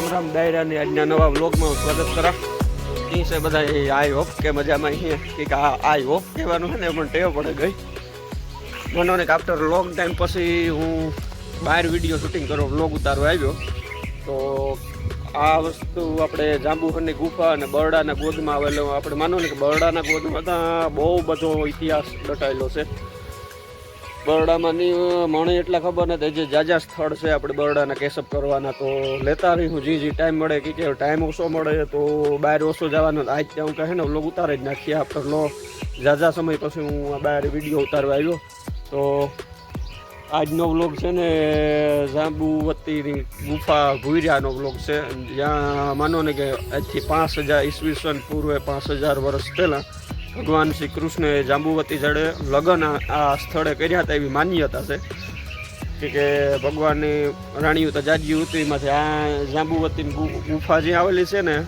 રામ રામ ડાયરાની આજના નવા બ્લોગમાં સ્વાગત કરા. એ છે બધા એ આઈ હોપ કે મજામાં અહીંયા કે આઈ હોપ કહેવાનું છે ને પણ ટેવ પડે ગઈ. મને એક આફ્ટર લોંગ ટાઈમ પછી હું બહાર વીડિયો શૂટિંગ કરો બ્લોગ ઉતારવા આવ્યો. તો આ વસ્તુ આપણે જાંબુહરની ગુફા અને બરડાના ગોદમાં આવેલો, આપણે માનો ને કે બરડાના ગોદમાં બહુ બધો ઇતિહાસ દટાયેલો છે. બરોડામાં ની મને એટલા ખબર નથી. જે જાજા સ્થળ છે, આપણે બરોડાના કેસઅપ કરવાના તો લેતા રહી હું જી જી ટાઈમ મળે, કે કે ટાઈમ ઓછો મળે, તો બહાર ઓછો જવાનો. આજ ત્યાં હું કહે ને વ્લોગ ઉતારે જ નાખીએ આપણે. લો જાજા સમય પછી હું આ બહાર વીડિયો ઉતારવા આવ્યો. તો આજનો વ્લોગ છે ને, જાંબુવતીની ગુફા ભૂર્યાનો વ્લોગ છે. જ્યાં માનો ને કે આજથી પાંચ હજાર ઈસવીસન પૂર્વે પાંચ હજાર વર્ષ પહેલાં ભગવાન શ્રી કૃષ્ણે જાંબુવતી જડે લગ્ન આ- સ્થળે કર્યા હતા એવી માન્યતા છે. કે ભગવાનની રાણીઓ તો જાજી હતી એમાંથી આ જાંબુવતીની ગુફા જે આવેલી છે ને,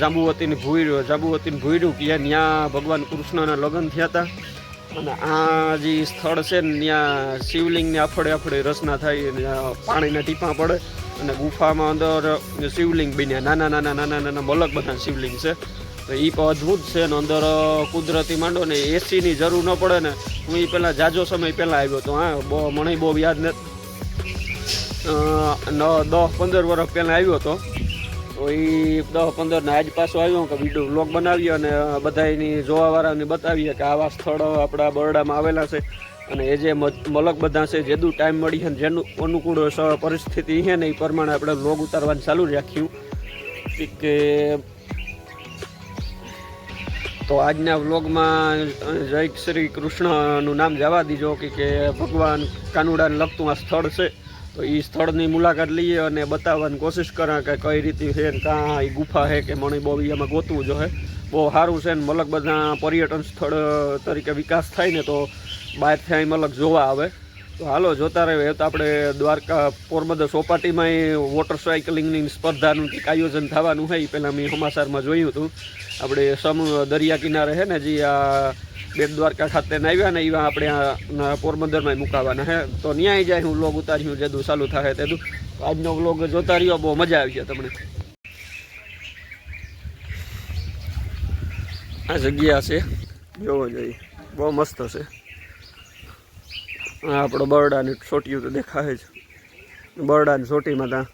જાંબુવતીની ભૂર્યો જાંબુવતીની ભૂયડું કે ત્યાં ભગવાન કૃષ્ણના લગ્ન થયા હતા. અને આ જે સ્થળ છે ને, ત્યાં શિવલિંગની આફડે આફડે રચના થાય અને પાણીના ટીપા પડે. અને ગુફામાં અંદર શિવલિંગ બન્યા. નાના નાના નાના નાના મલક બધા શિવલિંગ છે. તો એ અદ્ભુત છે ને અંદર કુદરતી માંડો ને એસીની જરૂર ન પડે ને, હું એ પહેલાં જાજો સમય પહેલાં આવ્યો તો, હા બહુ મને બહુ યાદ ન દસ પંદર વર્ષ પહેલાં આવ્યો હતો તો એ દસ પંદર ને આજ પાછો આવ્યો કે વીડિયો બ્લોગ બનાવીએ અને બધા એની જોવાવાળાને બતાવીએ કે આવા સ્થળ આપણા બરોડામાં આવેલા છે અને એ જે મલક બધા છે, જેદું ટાઈમ મળી છે જેનું અનુકૂળ પરિસ્થિતિ છે ને એ પ્રમાણે આપણે બ્લોગ ઉતારવાનું ચાલુ રાખ્યું. કે તો આજના વ્લોગમાં જય શ્રી કૃષ્ણનું નામ જવા દીજો કે કે ભગવાન કાનુડાને લગતું આ સ્થળ છે. તો એ સ્થળની મુલાકાત લઈએ અને બતાવવાની કોશિશ કરા કે કઈ રીતે છે ને કાં એ ગુફા છે કે મણી બહુ એમાં ગોતવું જોઈએ બહુ સારું છે ને મલક બધા પર્યટન સ્થળ તરીકે વિકાસ થાય ને તો બહારથી અહીં મલક જોવા આવે. તો હાલો, જોતા રહે. તો આપણે દ્વારકા પોરબંદર ચોપાટીમાં વોટર સાયકલિંગની સ્પર્ધાનું કંઈક આયોજન થવાનું એ પહેલાં મેં સમાચારમાં જોયું હતું. આપણે સમ દરિયા કિનારે છે ને, જે આ બેટ દ્વારકા ખાતે આવ્યા ને, એવા આપણે પોરબંદરમાં મુકાવાના હે. તો ન્યાય જાય, હું વ્લોગ ઉતાર્યું, જેદું ચાલુ થાય તેદું. આજનો વ્લોગ જોતા રહ્યો, બહુ મજા આવી છે તમને. આ જગ્યા છે, જોવો જોઈએ. બહુ મસ્ત છે. આપણો બરડાની ચોટીયું તો દેખાય જ. બરડાની ચોટીમાં ત્યાં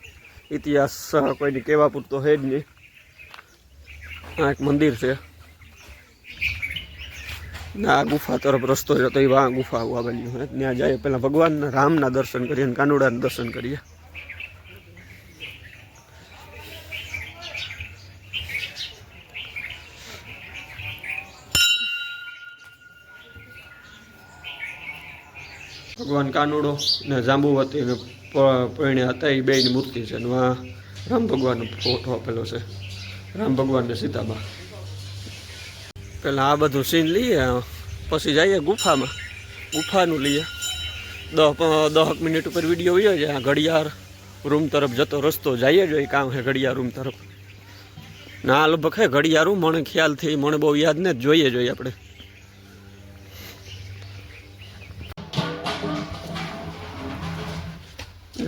ઇતિહાસ કોઈને કહેવા પૂરતો છે જ નહીં. આ એક મંદિર છે. આ ગુફા તરફ રસ્તો જતો એ આ ગુફા આવેલી હોય ત્યાં જઈએ, પહેલાં ભગવાનના રામના દર્શન કરીએ અને કાનુડાના દર્શન કરીએ. ભગવાન કાનુડો ને જાંબુવતી ને પ- હતા એ બેની મૂર્તિ છે ને આ રામ ભગવાનનો ફોટો આપેલો છે. રામ ભગવાન ને સીતાબા પેલા આ બધું સીન લઈએ, પછી જઈએ ગુફામાં. ગુફાનું લઈએ. દહ દહક મિનિટ ઉપર વીડિયો હોય છે ઘડિયાળ રૂમ તરફ જતો રસ્તો જઈએ જોઈએ કામ છે ઘડિયાળ રૂમ તરફ. ના, લગભગ હે ઘડિયાળ મને ખ્યાલથી, મને બહુ યાદ ને જોઈએ જોઈએ આપણે.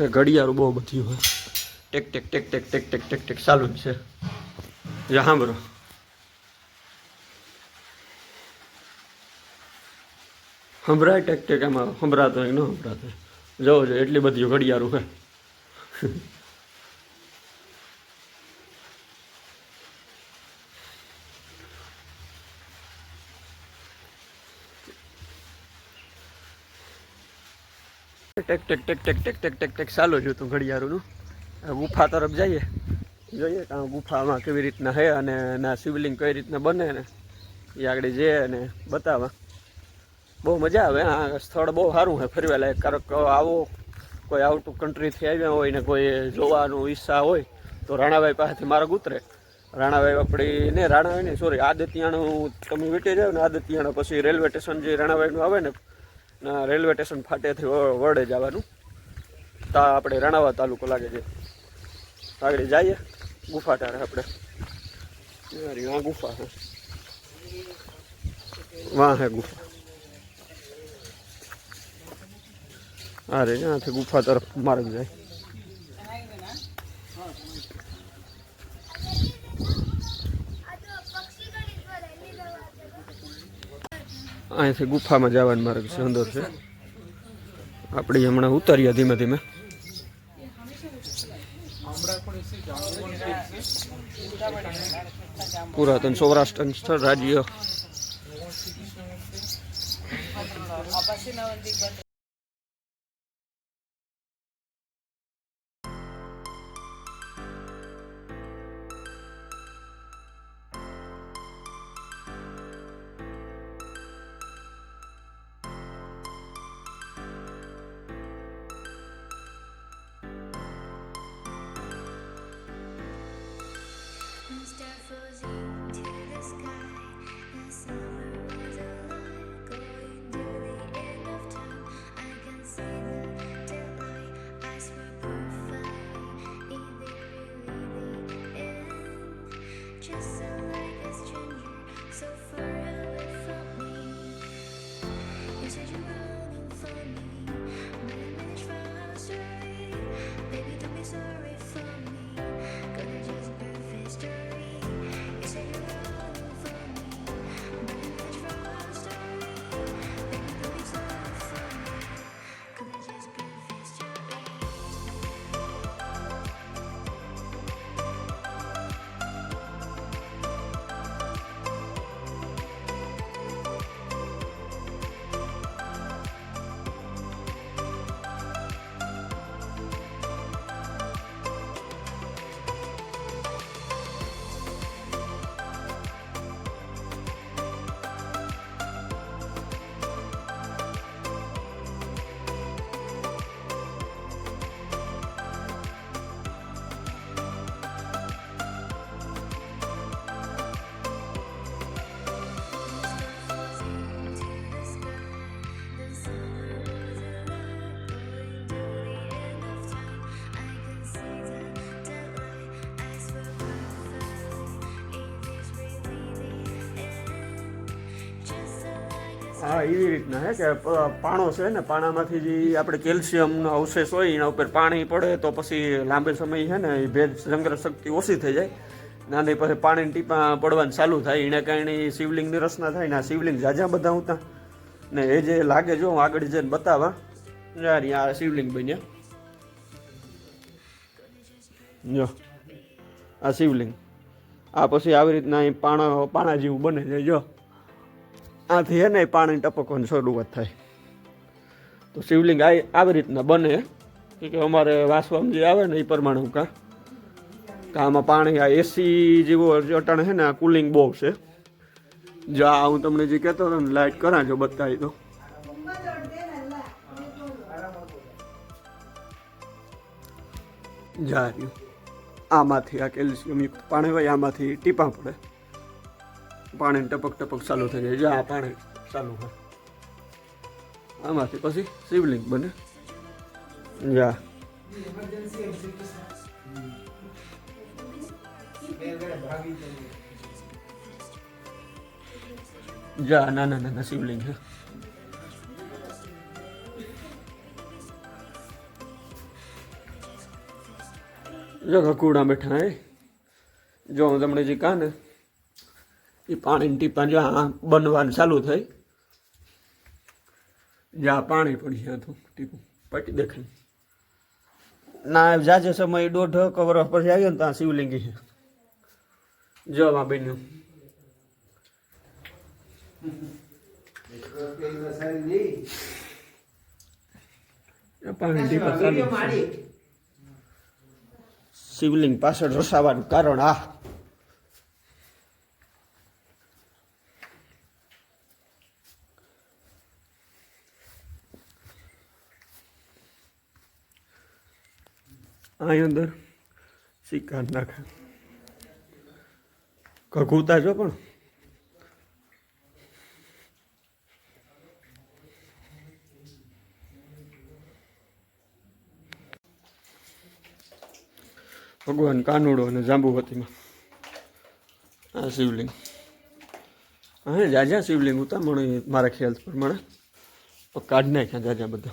એ ઘડિયાળો બહુ બધી હોય. ટેક ટેક ટેક ટેક ટેક ટેક ટેક ટેક, ચાલુ જ છે. જે, સાંભળો. સંભળાય ટેક ટેક, એમાં સંભળાતો ન સંભળાતો જવો જોઈએ એટલી બધી ઘડિયાળું હોય. ટેક ટેક ટેક ટેક ટેક ટેક ટેક ટેક, ચાલુ જ હતું ઘડિયાળનું. ગુફા તરફ જઈએ. જોઈએ કે ગુફામાં કેવી રીતના છે અને એના શિવલિંગ કઈ રીતના બને ને. એ આગળ જઈએ અને બતાવવા. બહુ મજા આવે આ સ્થળ બહુ સારું છે. ફરવા લાયક. કે આવો કોઈ આઉટ ઓફ કન્ટ્રીથી આવ્યા હોય ને કોઈ જોવાનું ઈચ્છા હોય, તો રાણાભાઈ પાસેથી માર્ગ ઉતરે. રાણાભાઈ આપણી ને રાણાભાઈ ને સોરી આદિત્યાણું તમે વેટી જાવ ને આદિત્યાણું પછી રેલવે સ્ટેશન જે રાણાભાઈનું આવે ના રેલવે સ્ટેશન ફાટેથી વડે જવાનું. તા આપણે રાણાવા તાલુકો લાગે છે. આગળ જઈએ. ગુફા ટારે આપણે. આ ગુફા છે. વાહ, હે ગુફા. અરે ત્યાંથી ગુફા તરફ માર્ગ જાય. અહીંથી ગુફામાં જવાનો માર્ગ છે, અંદર છે. આપણે હમણાં ઉતરીએ ધીમે ધીમે. પુરાતન સૌરાષ્ટ્ર સ્થળ રાજ્ય. હા એવી રીતના હે કે પાણો છે ને, પાણામાંથી જે આપણે કેલ્શિયમનો અવશેષ હોય, એના ઉપર પાણી પડે તો પછી લાંબે સમય છે ને એ ભેજ સંગ્રહ શક્તિ ઓછી થઈ જાય. નાની પછી પાણીની ટીપા પડવાનું ચાલુ થાય. એને કારણે શિવલિંગની રચના થાય ને આ શિવલિંગ જાજા બધા હતા ને એ જે લાગે, જો હું આગળ જઈને બતાવા યાર આ શિવલિંગ બન્યા. જો, આ શિવલિંગ. આ પછી આવી રીતના પાણા પાણા જેવું બને છે, જો. આથી હે ને એ પાણી ટપકવાની શરૂઆત થાય. તો શિવલિંગ આ આવી રીતના બને. કે કે અમારે વાસવામાં જે આવે ને એ પ્રમાણે હું કા આમાં પાણી આ એસી જેવો અટાણે છે ને આ કુલિંગ બહુ છે. જો આ હું તમને જે કહેતો હતો ને લાઇટ કરાજો બતાવી દો જા આમાંથી આ કેલ્શિયમ યુક્ત પાણી હોય, આમાંથી ટીપા પડે. પાણી ટપક ટપક ચાલુ થઈ જાય. જો આ પાણી ચાલુ હોય. આમાંથી પછી શિવલિંગ બને. જા. જા, નાના નાના શિવલિંગ છે. જો કુડા બેઠા હે. જો તમને જે કહા ને એ પાણીની ટીપા જ્યાં બનવાનું ચાલુ થઈ જ્યાં પાણી પડી ત્યાં તો ટીપું પટી દેખાય. ના જાજે સમય દોઢ કવર પછી આવ્યો ને ત્યાં શિવલિંગી છે. જો આ બન્યું પાણી ટીપા ચાલુ શિવલિંગ પાછળ રસાવાનું કારણ આ. અહીં અંદર. શિકાર નાખે. કઘુતા જો પણ? ભગવાન કાનુડો અને જાંબુવતીમાં. આ શિવલિંગ. હા, જાજા શિવલિંગ ઉતા મને મારા ખ્યાલ પ્રમાણે. કાઢી નાખ્યા જાજા બધા.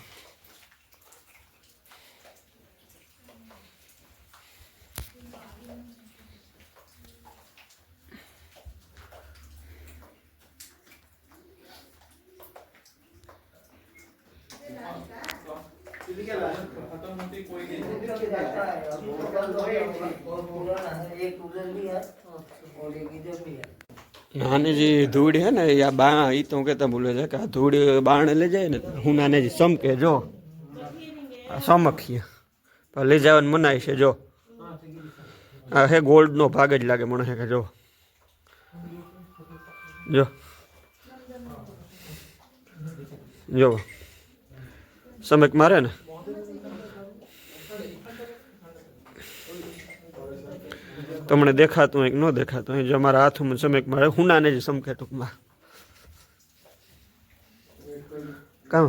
નાની જે ધૂળ હે ને એ આ બા ઈ તો કેતા ભૂલે છે કે આ ધૂળ બાણ લઈ જાય ને હું નાને જે સમકે જો આ સમકીએ પણ લઈ જવાનું મનાય છે જો આ હે ગોલ્ડનો ભાગ જ લાગે મને હે કે જો જો જો સમક મારે ને તમને દેખાતું હોય કે ન દેખાતું હોય, જો મારા હાથમાં સમક મારે હુનાને જ સમકે ટૂંકમાં. કામ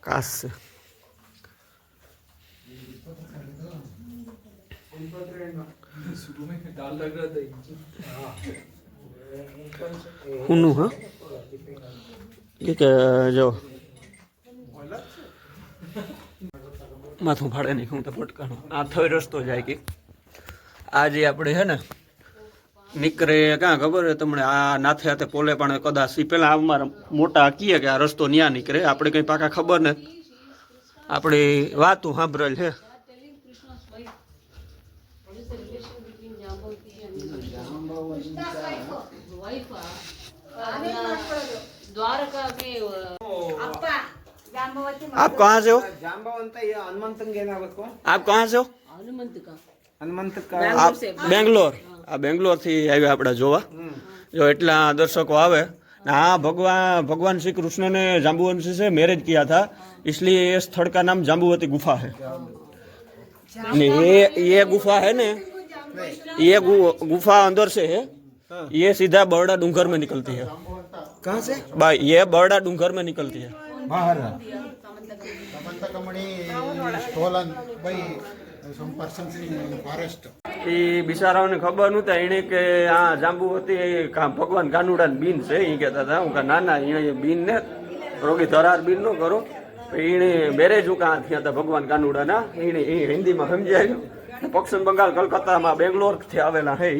કાસ છે. હુનું હા? એ કે, જો. માથું ફાડે નહીં, હું તો પટકાનો આ થઈ રસ્તો જાય કે. આજે આપણે છે ને નીકળે ક્યાં ખબર? હે તમને આ નાથે હાથે પોલે પણ કદાચ એ પહેલાં અમારા મોટા કીએ કે આ રસ્તો ન્યા નીકળે. આપણે કંઈ પાકા ખબર ને? આપણે વાતું સાંભળેલ છે આપ कहाँ से આપ आप कहाँ से हो બેંગ્લોર આ બેંગ્લોરથી આવ્યા આપણે જોવા. જો એટલા દર્શકો આવે. હા ભગવાન ભગવાન શ્રી કૃષ્ણને જાંબુવંશી છે મેરેજ કિયા થા. इसलिए એ સ્થળ કા નામ જાંબુવતી ગુફા હે. ને એ ये ગુફા હે ને ये ગુફા અંદર છે હે. ये सीधा बरड़ा डूंगर में निकलती है એ બરડા भाई ये बरड़ा डूंगर में निकलती है बाहर એ બિચારાઓને ખબર નહોતા એને કે આ જાંબુવતી કા ભગવાન કાનુડા બીન છે એ કહેતા હતા. હું કે ના ના એને બીન ને રોગી ધરાર બીન નો કરો એને મેરેજ હું કાં થયા હતા ભગવાન કાનુડાના એને એ હિન્દીમાં સમજી આવ્યું પશ્ચિમ બંગાળ કલકત્તામાં બેંગ્લોરથી આવેલા હે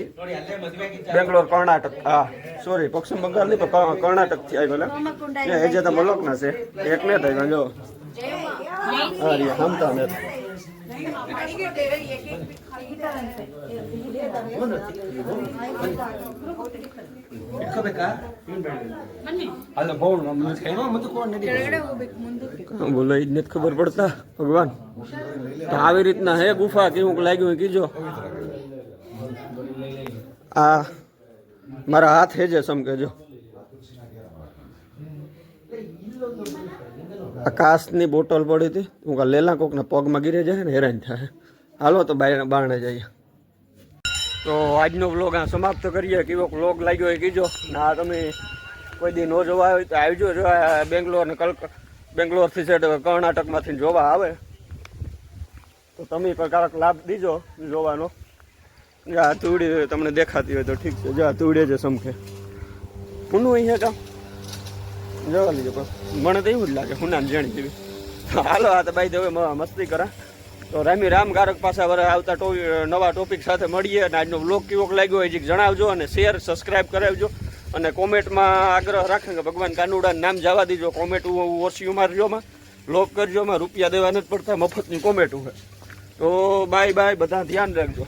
બેંગ્લોર કર્ણાટક હા સોરી પશ્ચિમ બંગાળ નહીં પણ કર્ણાટકથી આવેલા. એ જે તો મલોકના છે. એક ને થાય જો. હા રિયા હમતા ને ಅಲ್ಲ ಬೌಲ್ ಏನೋ ಮುಂದಕ್ಕೆ ಹೋಗಿ ನಡಿ હા, બોલો એ જ નથી ખબર પડતા ભગવાન તો આવી રીતના હે ગુફા કેવું લાગ્યું એ કીજો આ મારા હાથ હે જે સમકેજો આ કાચની બોટલ પડી હતી. હું કા લેલા, કોકના પગમાં ગીરે જાય ને હેરાન થાય. હાલો, તો બાય, બારણે જઈએ. તો આજનો વ્લોગ આ સમાપ્ત કરીએ. કેવો વ્લોગ લાગ્યો એ કીજો. ના તમે કોઈ દી ન જોવા હોય તો આવજો જો બેંગ્લોર ને કલક, બેંગ્લોરથી છે કર્ણાટકમાંથી જોવા આવે. તો તમે કારક લાભ દીજો જોવાનો. જા તુડી તમને દેખાતી હોય તો ઠીક છે. જા તુડે છે સમખે. પૂનું અહીંયા કામ. જોવા લીધો મને તો એવું જ લાગે હુનામ જાણી જેવી હાલો, આ તો ભાઈ હવે મસ્તી કરા. તો રામી રામ કારક પાછા વરે આવતા ટોપી નવા ટોપિક સાથે મળીએ અને આજનો બ્લોગ કેવો લાગ્યો હોય જણાવજો અને શેર સબસ્ક્રાઈબ કરાવજો. અને કોમેન્ટમાં આગ્રહ રાખે કે ભગવાન કાનુડા નામ જવા દીજો. કોમેન્ટ ઓછી મારજોમાં લોક કરજોમાં રૂપિયા દેવા નથી પડતા, મફતની કોમેન્ટ હોય. તો બાય બાય બધા ધ્યાન રાખજો.